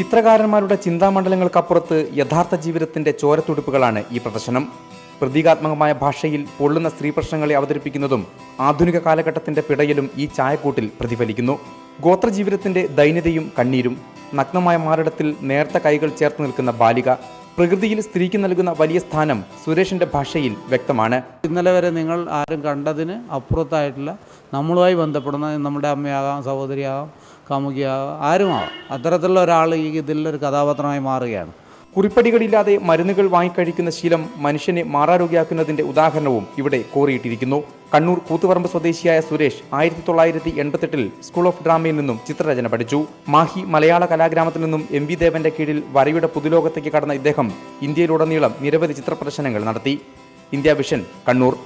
ചിത്രകാരന്മാരുടെ ചിന്താമണ്ഡലങ്ങൾക്കപ്പുറത്ത് യഥാർത്ഥ ജീവിതത്തിന്റെ ചോരത്തുടുപ്പുകളാണ് ഈ പ്രദർശനം. പ്രതീകാത്മകമായ ഭാഷയിൽ പൊള്ളുന്ന സ്ത്രീ പ്രശ്നങ്ങളെ അവതരിപ്പിക്കുന്നതും ആധുനിക കാലഘട്ടത്തിന്റെ പിടയിലും ഈ ചായക്കൂട്ടിൽ പ്രതിഫലിക്കുന്നു. ഗോത്രജീവിതത്തിന്റെ ദൈന്യതയും കണ്ണീരും നഗ്നമായ മാറിടത്തിൽ നേർത്ത കൈകൾ ചേർത്ത് നിൽക്കുന്ന ബാലിക പ്രകൃതിയിൽ സ്ത്രീക്ക് നൽകുന്ന വലിയ സ്ഥാനം സുരേഷിന്റെ ഭാഷയിൽ വ്യക്തമാണ്. ഇന്നലെ വരെ നിങ്ങൾ ആരും കണ്ടതിന് അപ്പുറത്തായിട്ടുള്ള നമ്മളുമായി ബന്ധപ്പെടുന്ന നമ്മുടെ അമ്മയാകാം സഹോദരിയാകാം കാമുകിയാകാം ആരുമാവാം? അത്തരത്തിലുള്ള ഒരാൾ ഈ ഇതിലൊരു കഥാപാത്രമായി മാറുകയാണ്. കുറിപ്പടികളില്ലാതെ മരുന്നുകൾ വാങ്ങിക്കഴിക്കുന്ന ശീലം മനുഷ്യനെ മാറാരോഗ്യമാക്കുന്നതിന്റെ ഉദാഹരണവും ഇവിടെ കോറിയിട്ടിരിക്കുന്നു. കണ്ണൂർ കൂത്തുപറമ്പ് സ്വദേശിയായ സുരേഷ് ആയിരത്തി തൊള്ളായിരത്തി എൺപത്തെട്ടിൽ സ്കൂൾ ഓഫ് ഡ്രാമയിൽ നിന്നും ചിത്രരചന പഠിച്ചു. മാഹി മലയാള കലാഗ്രാമത്തിൽ നിന്നും എം വി ദേവന്റെ കീഴിൽ വരയുടെ പുതുലോകത്തേക്ക് കടന്ന ഇദ്ദേഹം ഇന്ത്യയിലുടനീളം നിരവധി ചിത്രപ്രദർശനങ്ങൾ നടത്തി. India vision Kannur.